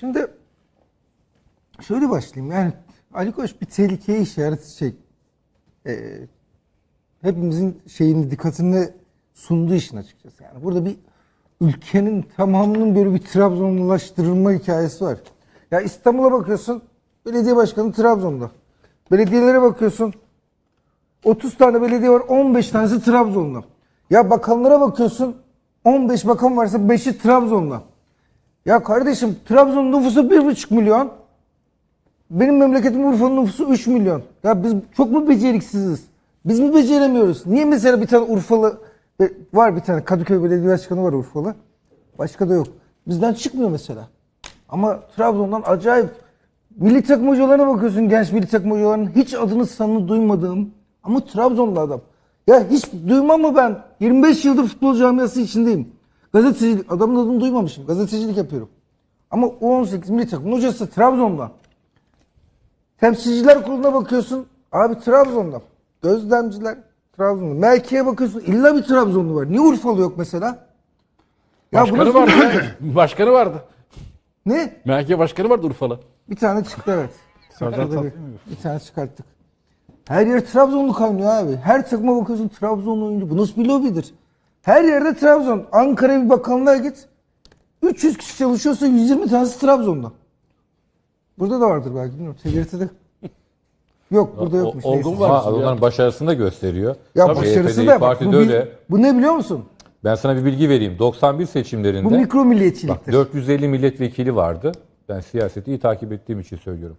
Şimdi şöyle başlayayım. Yani Ali Koç bir tehlikeye işaret şey e, hepimizin şeyini dikkatini sunduğu işin açıkçası. Yani burada bir ülkenin tamamının böyle bir Trabzonlulaştırılma hikayesi var. Ya İstanbul'a bakıyorsun belediye başkanı Trabzon'da. Belediyelere bakıyorsun 30 tane belediye var 15 tanesi Trabzon'da. Ya bakanlara bakıyorsun 15 bakan varsa 5'i Trabzon'da. Ya kardeşim Trabzon nüfusu 1,5 milyon. Benim memleketim Urfa'nın nüfusu 3 milyon. Ya biz çok mu beceriksiziz? Biz mi beceremiyoruz? Niye mesela bir tane Urfalı e, var bir tane Kadıköy Belediye Başkanı var Urfalı. Başka da yok. Bizden çıkmıyor mesela. Ama Trabzon'dan acayip milli takım hocalarına bakıyorsun genç milli takım hocalarının hiç adını sanını duymadığım ama Trabzonlu adam. Ya hiç duymam mı ben? 25 yıldır futbol camiası içindeyim. Gazetecilik, adamın adını duymamışım. Gazetecilik yapıyorum. Ama U18 milli takım hocası Trabzon'da. Temsilciler kuruluna bakıyorsun. Abi Trabzon'da. Gözlemciler Trabzon'da. Melki'ye bakıyorsun. illa bir Trabzonlu var. Niye Urfalı yok mesela? Ya Başkanı vardı. başkanı vardı. Ne? Merkez başkanı vardı Urfalı. Bir tane çıktı evet. Serdar bir, bir tane çıkarttık. Her yer Trabzonlu kaynıyor abi. Her takıma bakıyorsun Trabzonlu oyuncu. Bu nasıl bir lobidir? Her yerde Trabzon. Ankara'ya bir bakanlığa git. 300 kişi çalışıyorsa 120 tanesi Trabzon'da. Burada da vardır belki bilmiyorum. TGRT'de. Yok burada O- yokmuş. olgun var. Onların başarısını da gösteriyor. Ya Tabii başarısı da bak. Bu, öyle. bu ne biliyor musun? Ben sana bir bilgi vereyim. 91 seçimlerinde Bu mikro bak, milliyetçiliktir. 450 milletvekili vardı. Ben siyaseti iyi takip ettiğim için söylüyorum.